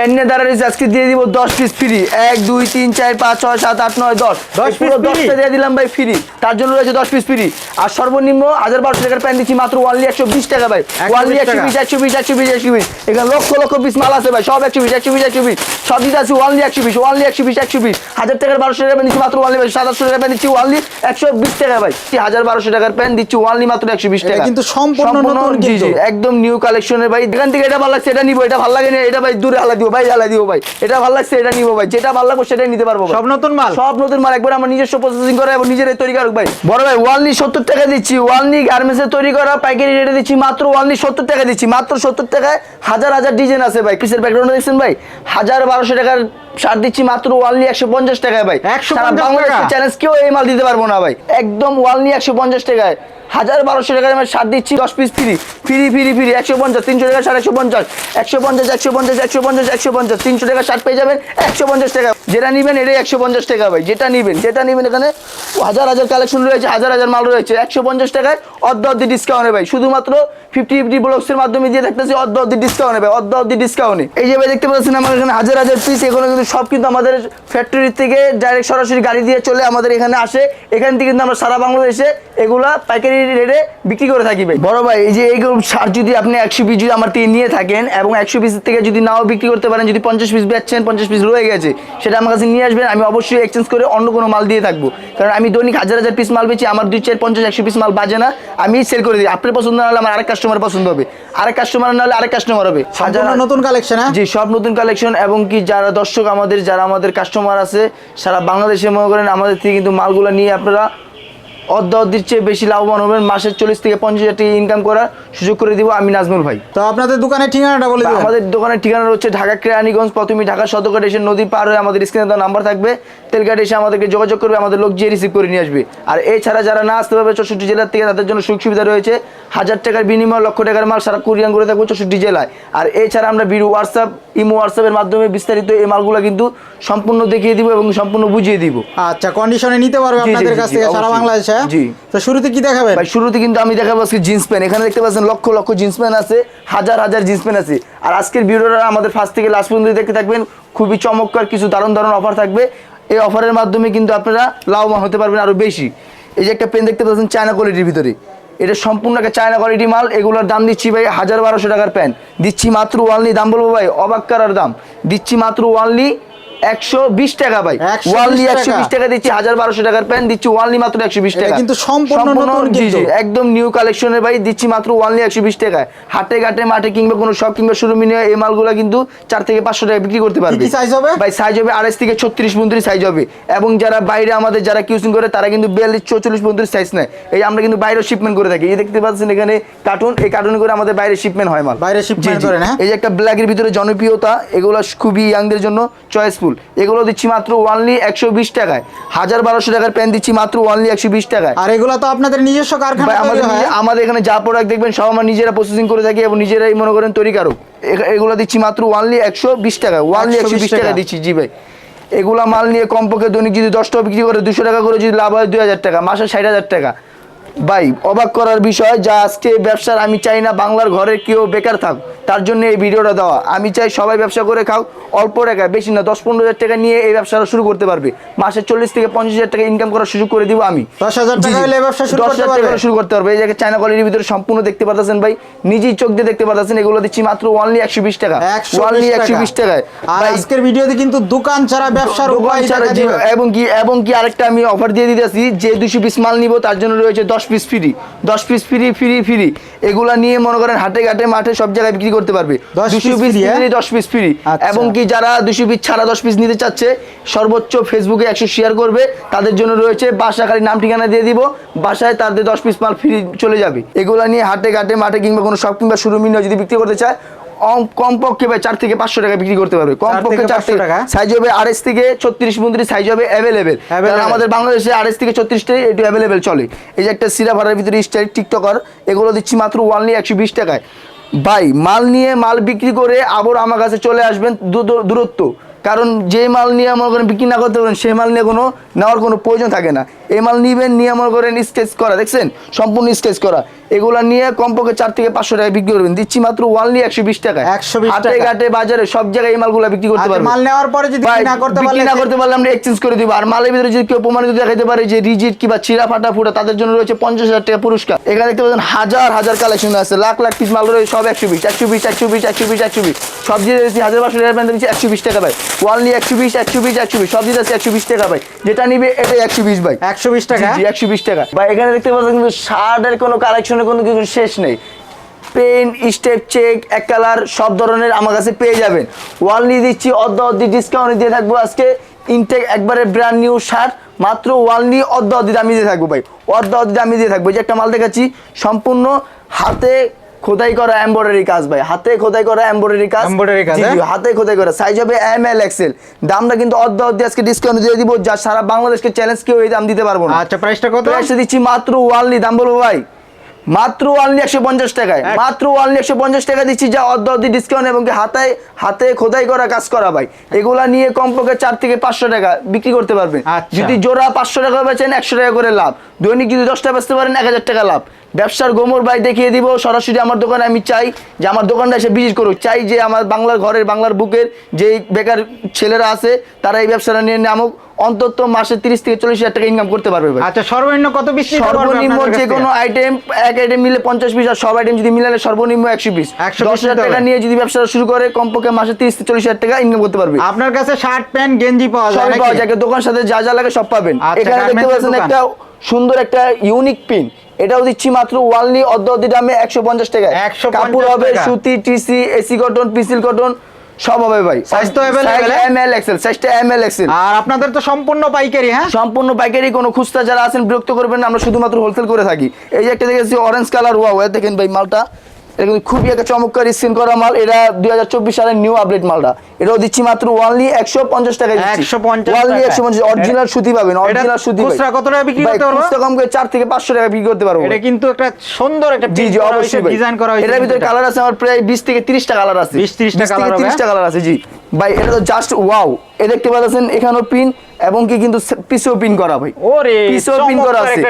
দ্বারা আজকে দিয়ে দিব দশ পিস ফ্রি এক দুই তিন চার পাঁচ ছয় সাত আট নয় দশ। 10 এই পুরো দশটা দিয়ে দিলাম ভাই ফ্রি তার জন্য রয়েছে দশ পিস ফ্রি আর সর্বনিম্ন হাজার বারোশো টাকার প্যান্ট দিচ্ছি মাত্র ওয়ানলি একশো বিশ টাকা ভাই। 120 ওয়ানলি একশো টাকা। বিশ একশো বিশ একশো বিশ একশো বিশ। এখানে লক্ষ লক্ষ পিস মাল আছে ভাই। সব একশো বিশ একশো বিশ একশো বিশ। সব দিতে আছে ওয়ানলি একশো বিশ ওয়ানলি একশো বিশ একশো বিশ। হাজার টাকার বারোশো প্যান্ট দিচ্ছি মাত্র ওয়ানলি সাতাশশো টাকার প্যান্ট দিচ্ছি ওয়ানলি একশো বিশ টাকা ভাই। হাজার বারোশো টাকার প্যান্ট দিচ্ছি ওয়ানলি মাত্র একশো বিশ টাকা। কিন্তু সম্পূর্ণ একদম নিউ কালেকশনের ভাই। এখান থেকে এটা ভালো লাগছে এটা নিবো এটা ভালো লাগে না এটা ভাই দূরে হালা দিব ভাই হালা দিব ভাই। এটা ভালো লাগছে এটা নিবো ভাই। যেটা ভালো লাগবে সেটাই নিতে পারব সব নতুন মাল? সব নতুন মাল একবার আমার নিজস্ব প্রসেসিং করা এবং নিজের তৈরি করা ভাই। বড় ভাই ওয়ানলি সত্তর টাকা দিচ্ছি। ওয়ানলি গার্মেন্টসে তৈরি করা পাইকারি রেটে দিচ্ছি মাত্র ওয়ানলি সত্তর টাকা দিচ্ছি। মাত্র সত্তর টাকায় হাজার হাজার ডিজাইন আছে ভাই। পিসের ব্যাকগ্রাউন্ড দেখছেন ভাই? হাজার বারোশো টাকার শার্ট দিচ্ছি মাত্র ওয়ানলি একশো পঞ্চাশ টাকায় ভাই। 150 সারা বাংলাদেশের চ্যালেঞ্জ কেউ এই মাল দিতে পারব না ভাই। একদম ওয়ানলি একশো পঞ্চাশ টাকায়। হাজার বারোশো টাকায় আমি শার্ট দিচ্ছি, দশ piece free free free free একশো পঞ্চাশ, তিনশো টাকা শার্ট একশো পঞ্চাশ একশো পঞ্চাশ একশো পঞ্চাশ একশো পঞ্চাশ একশো পঞ্চাশ, তিনশো টাকা শার্ট পেয়ে যাবেন, একশো পঞ্চাশ টাকা। যেটা নেবেন এটাই একশো পঞ্চাশ টাকা ভাই, যেটা নেবেন যেটা নেবেন এখানে হাজার হাজার কালেকশন রয়েছে, হাজার হাজার মাল রয়েছে, একশো পঞ্চাশ টাকায় অর্ধ অর্ধি ডিসকাউন্টে ভাই, শুধুমাত্র ফিফটি ফিফটি ব্লগসের মাধ্যমে দিয়ে থাকতেছি অর্ধ অর্ধি ডিসকাউন্টে ভাই, অর্ধ অর্ধি ডিসকাউন্টে এই যে ভাই দেখতে পাচ্ছেন আমার এখানে হাজার হাজার পিস এখানে কিন্তু সব কিন্তু আমাদের ফ্যাক্টরি থেকে ডাইরেক্ট সরাসরি গাড়ি দিয়ে চলে আমাদের এখানে আসে। এখান থেকে কিন্তু আমরা সারা বাংলাদেশে এগুলা পাইকারি রেটে বিক্রি করে থাকি ভাই বড় ভাই এই যে এইগুলো সার যদি আপনি একশো পিস যদি আমার থেকে নিয়ে থাকেন এবং একশো পিস থেকে যদি নাও বিক্রি করতে পারেন যদি পঞ্চাশ পিস বেচছেন পঞ্চাশ পিস রয়ে গেছে সেটা আমার কাছে নিয়ে আসবেন আমি অবশ্যই এক্সচেঞ্জ করে অন্য কোনো মাল দিয়ে থাকব। কারণ আমি দৈনিক হাজার হাজার পিস মাল বেচি আমার দুই চার পঞ্চাশ একশো পিস মাল বাজে না আমি সেল করে দিই। আপনার পছন্দ না হলে আমার আরেক কাস্টমার পছন্দ হবে। আরেক কাস্টমার না হলে আরেক কাস্টমার হবে। নতুন কালেকশন হ্যাঁ? জি সব নতুন কালেকশন এবং কি যারা দর্শক আমাদের যারা আমাদের কাস্টমার আছে সারা বাংলাদেশে মনে করেন আমাদের থেকে কিন্তু মালগুলো নিয়ে আপনারা অর্ধ অর্ধের চেয়ে বেশি লাভবান হবেন মাসের চল্লিশ থেকে পঞ্চাশ হাজার টাকা ইনকাম করার সুযোগ করে দিব আমি নাজমুল ভাই। তো আপনাদের দোকানের ঠিকানাটা বলে আমাদের দোকানের ঠিকানা হচ্ছে ঢাকা কেরানীগঞ্জ প্রথমে ঢাকা সদরঘাট এসে নদী পার হয়ে আমাদের স্ক্রিনে দেওয়া নাম্বার থাকবে। তেলঘাট এসে আমাদেরকে যোগাযোগ করবে আমাদের লোক গিয়ে রিসিভ করে নিয়ে আসবে। আর এছাড়া যারা না আসতে পারবে চৌষট্টি জেলার থেকে তাদের জন্য সুযোগ সুবিধা রয়েছে। হাজার টাকার বিনিময় লক্ষ টাকার মাল সারা কুরিয়ান করে থাকব চৌষট্টি জেলায়। আর এছাড়া আমরা বিরু হোয়াটসঅ্যাপ ইমো হোয়াটসঅ্যাপের মাধ্যমে বিস্তারিত এই মালগুলো কিন্তু সম্পূর্ণ দেখিয়ে দিব এবং সম্পূর্ণ বুঝিয়ে দিব। আচ্ছা কন্ডিশনে নিতে পারবে আপনাদের কাছ থেকে সারা বাংলাদেশে। হ্যাঁ? জি। তো শুরুতে কি দেখাবেন? ভাই শুরুতে কিন্তু আমি দেখাবো আজকে জিন্স প্যান্ট এখানে দেখতে পাচ্ছেন লক্ষ লক্ষ জিন্স প্যান্ট আছে হাজার হাজার জিন্স প্যান্ট আছে। আর আজকের ভিডিওটা আমাদের ফার্স্ট থেকে লাস্ট পর্যন্ত দেখতে থাকবেন। খুবই চমৎকার কিছু দারুণ দারুণ অফার থাকবে। এই অফারের মাধ্যমে কিন্তু আপনারা লাভবান হতে পারবেন আরও বেশি। এই যে একটা পেন দেখতে পাচ্ছেন চায়না কোয়ালিটির ভিতরে। এটা সম্পূর্ণ একটা চায়না কোয়ালিটি মাল। এগুলোর দাম দিচ্ছি ভাই হাজার বারোশো টাকার প্যান্ট দিচ্ছি মাত্র ওয়ানলি দাম বলব ভাই অবাক করার দাম। দিচ্ছি মাত্র ওয়ানলি একশো বিশ টাকা ভাই 120 ওয়ানলি টাকা। একশো বিশ টাকা দিচ্ছি হাজার বারোশো টাকার প্যান্ট দিচ্ছি ওয়ানলি মাত্র একশো বিশ টাকা কিন্তু সম্পূর্ণ। একদম নিউ কালেকশনের ভাই দিচ্ছি মাত্র ওয়ানলি একশো বিশ টাকায় হাটে ঘাটে মাঠে কিংবা কোনো শপ কিংবা শোরুমে নিয়ে এই মালগুলো কিন্তু চার থেকে পাঁচশো টাকা বিক্রি করতে পারবে কি হবে? ভাই সাইজ হবে আড়াইশ থেকে ছত্রিশ বন্ধুরি সাইজ হবে এবং যারা বাইরে আমাদের যারা কিউসিং করে তারা কিন্তু বিয়াল্লিশ চৌচল্লিশ বন্ধুরি সাইজ নেয় এই আমরা কিন্তু বাইরে শিপমেন্ট করে থাকি এই দেখতে পাচ্ছেন এখানে কার্টুন এই কার্টুন করে আমাদের বাইরে শিপমেন্ট হয় মাল বাইরে জি। করেন, হ্যাঁ? এই যে একটা ব্ল্যাকের ভিতরে জনপ্রিয়তা এগুলো খুবই ইয়াংদের জন্য চয়েসফুল এগুলো দিচ্ছি মাত্র ওয়ানলি একশো বিশ টাকায়। হাজার বারোশো টাকার প্যান্ট দিচ্ছি মাত্র ওয়ানলি একশো বিশ টাকায়। আর এগুলো তো আপনাদের নিজস্ব কারখানা আমাদের তৈরি হয় আমাদের এখানে যা প্রোডাক্ট দেখবেন সব আমরা নিজেরা প্রসেসিং করে থাকি এবং নিজেরাই মনে করেন তৈরিকারক এ- এগুলো দিচ্ছি মাত্র ওয়ানলি একশো বিশ টাকা ওয়ানলি একশো বিশ টাকা টাকা। দিচ্ছি জি ভাই। এগুলা মাল নিয়ে কমপক্ষে দৈনিক যদি দশটা বিক্রি করে দুশো টাকা করে যদি লাভ হয় দুই হাজার টাকা মাসে ষাট হাজার টাকা। ভাই অবাক করার বিষয় যা আজকে ব্যবসার আমি চাই না বাংলার ঘরে কেউ বেকার থাক। তার জন্য এই ভিডিওটা দেওয়া। আমি চাই সবাই ব্যবসা করে খাও অল্প টাকা বেশি না দশ পনেরো হাজার টাকা নিয়ে এই ব্যবসাটা শুরু করতে পারবে। মাসে চল্লিশ থেকে পঞ্চাশ হাজার টাকা ইনকাম করার সুযোগ করে দিব আমি। দশ হাজার টাকা শুরু করতে পারবে। এই যে চায়না কোয়ালিটির ভিতরে সম্পূর্ণ দেখতে পারতেছেন ভাই নিজেই চোখ দিয়ে দেখতে পারতেছেন এগুলো দিচ্ছি মাত্র ওয়ানলি একশো বিশ টাকা। ওয়ানলি একশো বিশ টাকায়। আর আজকের ভিডিওতে কিন্তু দোকান ছাড়া ব্যবসার দোকান ছাড়া। এবং কি এবং কি আরেকটা আমি অফার দিয়ে দিতেছি যে দুশো পিস মাল নিব তার জন্য রয়েছে দশ পিস ফ্রি দশ পিস ফ্রি ফ্রি ফ্রি এগুলা নিয়ে মনে করেন হাটে ঘাটে মাঠে সব জায়গায় বিক্রি করতে পারবে। 10 দুশো পিস হ্যাঁ? দশ পিস ফ্রি আচ্ছা। এবং কি যারা দুশো পিস ছাড়া দশ পিস নিতে চাচ্ছে সর্বোচ্চ ফেসবুকে একশো শেয়ার করবে। তাদের জন্য রয়েছে বাসা খালি নাম ঠিকানা দিয়ে দিব। বাসায় তাদের দশ পিস মাল ফ্রি চলে যাবে। এগুলা নিয়ে হাটে ঘাটে মাঠে কিংবা কোনো শপ কিংবা শোরুম যদি বিক্রি করতে চায় কমপক্ষে ভাই চার থেকে পাঁচশো টাকা বিক্রি করতে পারবে। কমপক্ষে চার টাকা? সাইজ হবে আড়াইশ থেকে ছত্রিশ বন্ধুরি সাইজ হবে অ্যাভেলেবেল কারণ আমাদের বাংলাদেশে আড়াইশ থেকে ছত্রিশটাই এটু অ্যাভেলেবেল চলে। এই যে একটা সিরা ভাড়ার ভিতরে স্টাইল টিকটকার এগুলো দিচ্ছি মাত্র ওয়ানলি একশো বিশ টাকায়। ভাই মাল নিয়ে মাল বিক্রি করে আবার আমার কাছে চলে আসবেন দূর- দূর- দূরত্ব। কারণ যে মাল নিয়ে মনে করেন বিক্রি না করতে পারেন সেই মাল নিয়ে কোনো নেওয়ার কোনো প্রয়োজন থাকে না। এই মাল নিবেন নিয়ে মনে করেন স্কেচ করা দেখছেন? সম্পূর্ণ স্কেচ করা। এগুলা নিয়ে কমপক্ষে চার থেকে পাঁচশো টাকা বিক্রি করবেন। দিচ্ছি মাত্র ওয়ানলি একশো বিশ টাকা একশো হাটে। ঘাটে বাজারে সব জায়গায় এই মালগুলা বিক্রি করতে আচ্ছা, পারবেন মাল নেওয়ার পরে যদি না করতে পারলে না করতে পারলে আমরা এক্সচেঞ্জ করে দিব। আর মালের ভিতরে যদি কেউ প্রমাণিত দেখাতে পারে যে রিজিট কিংবা ছিঁড়া ফাটা ফুটা তাদের জন্য রয়েছে পঞ্চাশ হাজার টাকা পুরস্কার। এখানে দেখতে পাচ্ছেন হাজার হাজার কালেকশন আছে। লাখ লাখ পিস মাল রয়েছে সব একশো বিশ একশো বিশ একশো বিশ একশো বিশ একশো বিশ। সব দিয়ে দিচ্ছি হাজার পাঁচশো টাকা দিচ্ছি একশো বিশ টাকা ভাই। ওয়ানলি একশো বিশ একশো বিশ একশো বিশ সব দিয়ে আছে একশো বিশ টাকা ভাই। যেটা নিবে এটাই একশো বিশ ভাই। একশো বিশ টাকা? একশো বিশ টাকা। বা এখানে দেখতে পাচ্ছেন কিন্তু শার্টের কোনো কালেকশনের কোনো কিছু শেষ নেই। পেন স্টেপ চেক এক কালার সব ধরনের আমার কাছে পেয়ে যাবেন। ওয়ানলি দিচ্ছি অর্ধ অর্ধি ডিসকাউন্ট দিয়ে থাকব আজকে। ইনটেক একবারে ব্র্যান্ড নিউ শার্ট মাত্র ওয়ানলি অর্ধ অর্ধি দামি দিয়ে থাকব ভাই। অর্ধ অর্ধি দামি দিয়ে থাকব। যে একটা মাল দেখাচ্ছি সম্পূর্ণ হাতে খোদাই করা এমব্রয়ডারি কাজ ভাই। হাতে খোদাই করা এমব্রয়ডারি কাজ। Embroidery কাজ, হ্যাঁ? হাতে খোদাই করা। সাইজ হবে এম এল এক্সেল দামটা কিন্তু অর্ধ অর্ধি আজকে ডিসকাউন্ট দিয়ে দিব। যা সারা বাংলাদেশকে চ্যালেঞ্জ কেউ এই দাম দিতে পারব না। আচ্ছা প্রাইসটা কত? প্রাইসটা দিচ্ছি মাত্র ওয়ানলি দাম বলব ভাই? মাত্র ওয়ানলি একশো পঞ্চাশ টাকায়। মাত্র ওয়ানলি একশো পঞ্চাশ টাকা দিচ্ছি যা অর্ধ অর্ধি ডিসকাউন্ট এবং কি হাতায় হাতে খোদাই করা কাজ করা ভাই। এগুলা নিয়ে কমপক্ষে চার থেকে পাঁচশো টাকা বিক্রি করতে পারবেন। আচ্ছা। যদি জোড়া পাঁচশো টাকা বেচেন একশো টাকা করে লাভ। দৈনিক যদি দশটা বেচতে পারেন এক হাজার টাকা লাভ। ব্যবসার গোমর ভাই দেখিয়ে দিব সরাসরি আমার দোকানে আমি চাই যে আমার দোকানটা এসে ভিজিট করুক। চাই যে আমার বাংলার ঘরের বাংলার বুকের যে বেকার ছেলেরা আছে তারা এই ব্যবসাটা নিয়ে নামুক। অন্তত মাসে তিরিশ থেকে চল্লিশ হাজার টাকা ইনকাম করতে পারবে ভাই। আচ্ছা সর্বনিম্ন কত পিস সর্বনিম্ন যে কোনো আইটেম এক আইটেম মিলে পঞ্চাশ পিস আর সব আইটেম যদি মিলালে সর্বনিম্ন একশো পিস 100 দশ হাজার টাকা নিয়ে যদি ব্যবসা শুরু করে কমপক্ষে মাসে তিরিশ থেকে চল্লিশ হাজার টাকা ইনকাম করতে পারবে। আপনার কাছে শার্ট প্যান্ট গেঞ্জি পাওয়া যায় পাওয়া যায় দোকান সাথে যা যা লাগে সব পাবেন। আচ্ছা, এখানে দেখতে পাচ্ছেন একটা সুন্দর একটা ইউনিক পিন এটাও দিচ্ছি মাত্র ওয়ানলি অর্ধ অর্ধি দামে একশো পঞ্চাশ টাকা 150 কাপড় হবে সুতি টিসি এসি কটন পিসিল কটন সব হবে ভাই। Size তো available, এম এল এক্সেল সাইজটা এম এল এক্সেল আর আপনাদের তো সম্পূর্ণ পাইকারি হ্যাঁ? সম্পূর্ণ পাইকারি কোনো খুচরা যারা আছেন বিরক্ত করবেন না আমরা শুধুমাত্র হোলসেল করে থাকি। এই যে একটা দেখেছি অরেঞ্জ কালার ওয়াও দেখেন ভাই মালটা এটা কিন্তু খুবই একটা চমৎকার স্ক্রিন করা মাল। এটা দুই হাজার চব্বিশ সালের নিউ আপডেট মালটা। এটাও দিচ্ছি মাত্র ওয়ানলি একশো পঞ্চাশ টাকা 150 ওয়ানলি টাকায়। একশো পঞ্চাশ। অরিজিনাল সুতি পাবেন অরিজিনাল সুতি খুচরা কত টাকা বিক্রি করতে পারব? খুচরা কম করে চার থেকে পাঁচশো টাকা বিক্রি করতে পারব। এটা কিন্তু একটা সুন্দর একটা জি জি অবশ্যই ডিজাইন করা হয়েছে এটার ভিতরে কালার আছে আমার প্রায় বিশ থেকে তিরিশটা কালার আছে। 20 30 টা তিরিশটা কালার আছে জি। ভাই এটা তো জাস্ট ওয়াও এ দেখতে পাচ্ছেন এখানেও পিন এবং কি কিন্তু পিসেও পিন করা ভাই। ওরে পিসেও পিন করা আছে।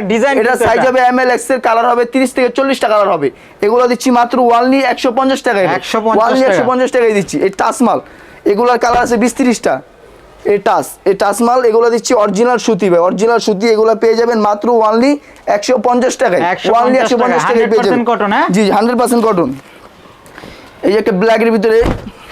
এটা সাইজ হবে এম এল এক্সের কালার হবে 30 থেকে 40 টা কালার হবে। এগুলো দিচ্ছি মাত্র ওয়ানলি 150 টাকায় 150 ওয়ানলি টাকা। 150 টাকায় দিচ্ছি। এই টাচ মাল এগুলোর কালার আছে 20 30 টা এই টাচ এই টাচ মাল এগুলো দিচ্ছি অরিজিনাল সুতি ভাই। অরিজিনাল সুতি এগুলো পেয়ে যাবেন মাত্র ওয়ানলি 150 টাকায়। 150 ওয়ানলি টাকা, 150 টাকায় পেয়ে যাবেন। 100% cotton, হ্যাঁ? জি 100% কটন এই যে একটা ব্ল্যাকের ভিতরে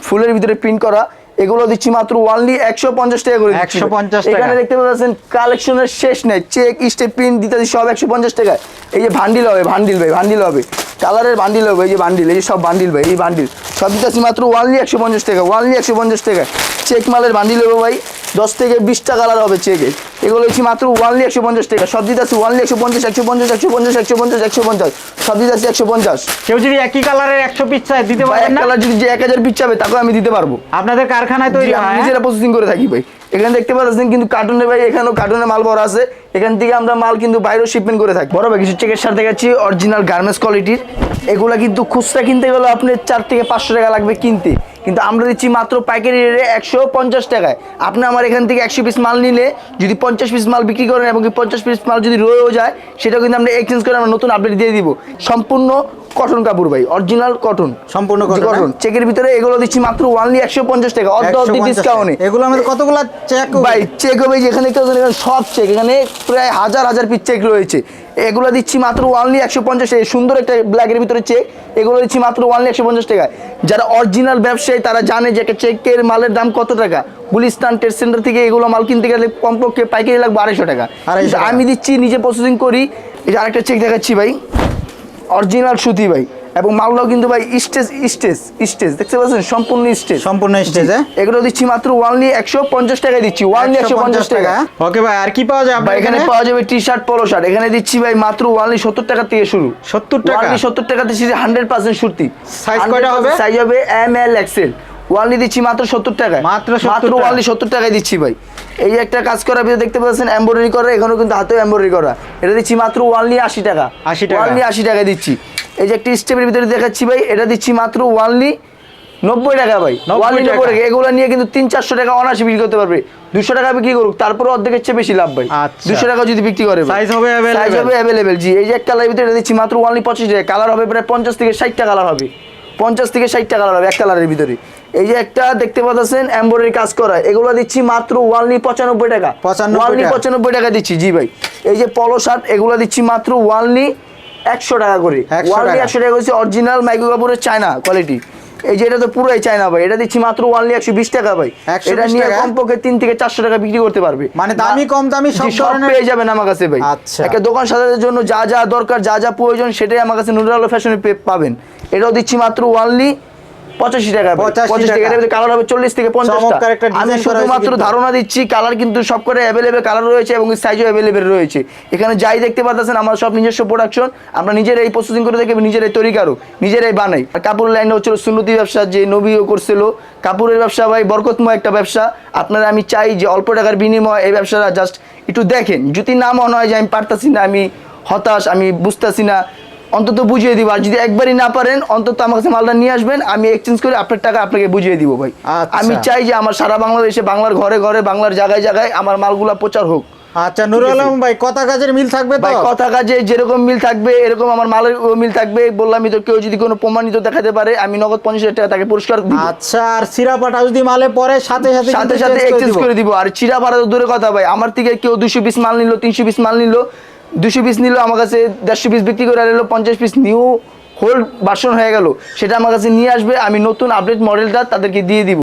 ফুলের ভিতরে প্রিন্ট করা। এগুলো দিচ্ছি মাত্র ওয়ানলি একশো পঞ্চাশ টাকা করে একশো পঞ্চাশ এখানে দেখতে পাচ্ছেন কালেকশনের শেষ নেই। চেক স্টেপ প্রিন্ট দিতে সব একশো পঞ্চাশ টাকায়। এই যে ভান্ডিল হবে ভান্ডিল ভাই ভান্ডিল হবে। কালারের বান্ডিল হবে এই যে বান্ডিল এই সব বান্ডিল ভাই এই বান্ডিল সব দিতেছি মাত্র ওয়ানলি একশো পঞ্চাশ টাকা ওয়ানলি একশো পঞ্চাশ টাকা। চেক মালের বান্ডিল হবে ভাই দশ থেকে বিশটা কালার হবে চেকে এগুলো হচ্ছে মাত্র ওয়ানলি একশো পঞ্চাশ টাকা। সব দিতেছি ওয়ানলি একশো পঞ্চাশ একশো পঞ্চাশ একশো পঞ্চাশ একশো পঞ্চাশ একশো পঞ্চাশ। সব দিতেছি একশো পঞ্চাশ। কেউ যদি একই কালারের একশো পিস চায় দিতে ভাই এক কালার যদি যে এক হাজার পিস চাবে তাকেও আমি দিতে পারব। আপনাদের কারখানায় তৈরি আমি হ্যাঁ? নিজেরা প্রসেসিং করে থাকি ভাই। এখানে দেখতে পাচ্ছেন কিন্তু কার্টুনে ভাই, এখানেও কার্টুনে মাল ভরা আছে। এখান থেকে আমরা মাল কিন্তু বাইরেও শিপমেন্ট করে থাকি। বড় ভাই, কিছু চেকের সাথে দেখাচ্ছি অরিজিনাল গার্মেন্টস কোয়ালিটির এগুলো কিন্তু খুচরা কিনতে গেলে আপনি চার থেকে পাঁচশো টাকা লাগবে কিনতে। কিন্তু আমরা দিচ্ছি মাত্র পাইকারি রেটে একশো পঞ্চাশ টাকায়। আপনি আমার এখান থেকে একশো পিস মাল নিলে যদি পঞ্চাশ পিস মাল বিক্রি করেন এবং পঞ্চাশ পিস মাল যদি রয়েও যায় সেটা কিন্তু আমরা এক্সচেঞ্জ করে আমরা নতুন আপডেট দিয়ে দিব। সম্পূর্ণ কটন কাপড় ভাই অরিজিনাল কটন সম্পূর্ণ কটন চেকের ভিতরে এগুলো দিচ্ছি মাত্র ওয়ানলি একশো পঞ্চাশ টাকা অর্ধ অর্ধ 150 ডিসকাউন্টে এগুলো আমাদের কতগুলো চেক ভাই চেক হবে যেখানে কেউ সব চেক এখানে প্রায় হাজার হাজার পিস চেক রয়েছে। এগুলো দিচ্ছি মাত্র ওয়ানলি একশো পঞ্চাশ টাকা সুন্দর একটা ব্ল্যাকের ভিতরে চেক এগুলো দিচ্ছি মাত্র ওয়ানলি একশো পঞ্চাশ টাকা যারা অরিজিনাল ব্যবসায়ী তারা জানে যে একটা চেকের মালের দাম কত টাকা। গুলিস্তান ট্রেড সেন্টার থেকে এগুলো মাল কিনতে গেলে কমপক্ষে পাইকারি লাগবে আড়াইশো টাকা। আমি দিচ্ছি নিজে প্রসেসিং করি। এই যে আরেকটা চেক দেখাচ্ছি ভাই। অরিজিনাল সুতি ভাই। এবং মালদাও কিন্তু ভাই স্টেজ স্টেজ স্টেজ দেখতে পাচ্ছেন? সম্পূর্ণ স্টেজ। সম্পূর্ণ স্টেজ এগুলো দিচ্ছি মাত্র ওয়ানলি একশো পঞ্চাশ টাকায় দিচ্ছি ওয়ানলি একশো পঞ্চাশ টাকা। ওকে ভাই আর কি পাওয়া যাবে এখানে পাওয়া যাবে টি শার্ট পলো শার্ট এখানে দিচ্ছি ভাই মাত্র ওয়ানলি সত্তর টাকা থেকে শুরু। 70 টাকা? সত্তর টাকা দিচ্ছি হান্ড্রেড পার্সেন্ট সুতি। সাইজ কয়টা হবে? সাইজ হবে এম এল এক্সেল ওয়ানলি দিচ্ছি মাত্র সত্তর টাকায়। মাত্র 70 মাত্র টাকা। ওয়ানলি সত্তর টাকায় দিচ্ছি ভাই। এই যে একটা কাজ করা ভিতরে দেখতে পাচ্ছেন এমব্রয়ডারি করা এখানেও কিন্তু হাতেও এমব্রয়ডারি করা। এটা দিচ্ছি মাত্র ওয়ানলি আশি টাকা। 80 টাকা। ওয়ানলি আশি টাকায় দিচ্ছি। এই যে একটা স্টেপের ভিতরে দেখাচ্ছি ভাই এটা দিচ্ছি মাত্র ওয়ানলি নব্বই টাকা ভাই। 90 ওয়ালি নব্বই টাকা। এগুলো নিয়ে কিন্তু তিন চারশো টাকা অনায়াসে বিক্রি করতে পারবে। দুশো টাকা বিক্রি করুক তারপরে অর্ধেকের চেয়ে বেশি লাভ ভাই। আচ্ছা। দুশো টাকা যদি বিক্রি করে। Size হবে? Size হবে অ্যাভেলেবেল জি। এই যে এক কালারের ভিতরে এটা দিচ্ছি মাত্র ওয়ানলি পঁচিশ টাকা। কালার হবে প্রায় পঞ্চাশ থেকে ষাটটা কালার হবে। পঞ্চাশ থেকে ষাটটা কালার হবে এক কালারের ভিতরে। এই যে একটা দেখতে পাচ্ছেন এমব্রয়ডারি কাজ করা। এগুলো দিচ্ছি মাত্র ওয়ানলি পঁচানব্বই টাকা। 95 ওয়ানলি পঁচানব্বই টাকা দিচ্ছি জি ভাই। এই যে পলো শার্ট এগুলো দিচ্ছি মাত্র ওয়ানলি একশো টাকা করে। 100 ওয়ানলি একশো টাকা হচ্ছে অরিজিনাল মাইক্রো কাপড়ের চায়না কোয়ালিটি এই যে এটা তো পুরোই চায়না ভাই এটা দিচ্ছি মাত্র ওয়ানলি একশো বিশ টাকা ভাই। এটা নিয়ে? কমপক্ষে তিন থেকে চারশো টাকা বিক্রি করতে পারবে। মানে দামি কম দামি সব পেয়ে যাবেন আমার কাছে ভাই। আচ্ছা। একটা দোকান সাজানোর জন্য যা যা দরকার যা যা প্রয়োজন সেটাই আমার কাছে নুরুল ফ্যাশনে পাবেন। এটাও দিচ্ছি মাত্র ওয়ানলি পঁচাশি টাকা ভাই। 85 পঁচাশি টাকা। কালার হবে চল্লিশ থেকে পঞ্চাশটা। আমি শুধুমাত্র ধারণা দিচ্ছি কালার কিন্তু সব করে অ্যাভেলেবেল কালার রয়েছে এবং সাইজও অ্যাভেলেবেল রয়েছে। এখানে যাই দেখতে পাচ্ছেন আমার সব নিজস্ব প্রোডাকশন আমরা নিজেরাই প্রসেসিং করে থাকি এবং নিজেরাই তৈরি কারও নিজেরাই বানাই। আর কাপড়ের লাইনটা হচ্ছিল সুন্নতি ব্যবসা যে নবীও করছিল। কাপড়ের ব্যবসা ভাই বরকতময় একটা ব্যবসা। আপনারা আমি চাই যে অল্প টাকার বিনিময়ে এই ব্যবসাটা জাস্ট একটু দেখেন। যদি না মনে হয় যে আমি পারতাছি না আমি হতাশ আমি বুঝতাছি না অন্তত বুঝিয়ে দিব। আর যদি একবারই না পারেন অন্তত আমার কাছে মালটা নিয়ে আসবেন আমি এক্সচেঞ্জ করে আপনার টাকা আপনাকে বুঝিয়ে দিব ভাই। আচ্ছা। আমি চাই যে আমার সারা বাংলাদেশে বাংলার ঘরে ঘরে বাংলার জায়গায় জায়গায় আমার মালগুলা প্রচার হোক। আচ্ছা নুরুল আলম ভাই কথা কাজের মিল থাকবে তো? ভাই কথা কাজে যেরকম মিল থাকবে এরকম আমার মালের মিল থাকবে। বললামই তো কেউ যদি কোনো প্রমাণিত দেখাতে পারে আমি নগদ পঞ্চাশ হাজার টাকা তাকে পুরস্কার দিব। আচ্ছা আর চিরাপাটা যদি মালে পরে সাথে সাথে সাথে সাথে এক্সচেঞ্জ করে দিব। আর চিরা ভাড়া তো দূরে কথা ভাই আমার থেকে কেউ দুশো পিস মাল নিল তিনশো পিস মাল নিল। দুশো পিস নিল, আমার কাছে দেড়শো পিস বিক্রি করে নিল পঞ্চাশ পিস নিউ হোল্ড বাসন হয়ে গেল। সেটা আমার কাছে নিয়ে আসবে, আমি নতুন আপডেট মডেলটা তাদেরকে দিয়ে দিব।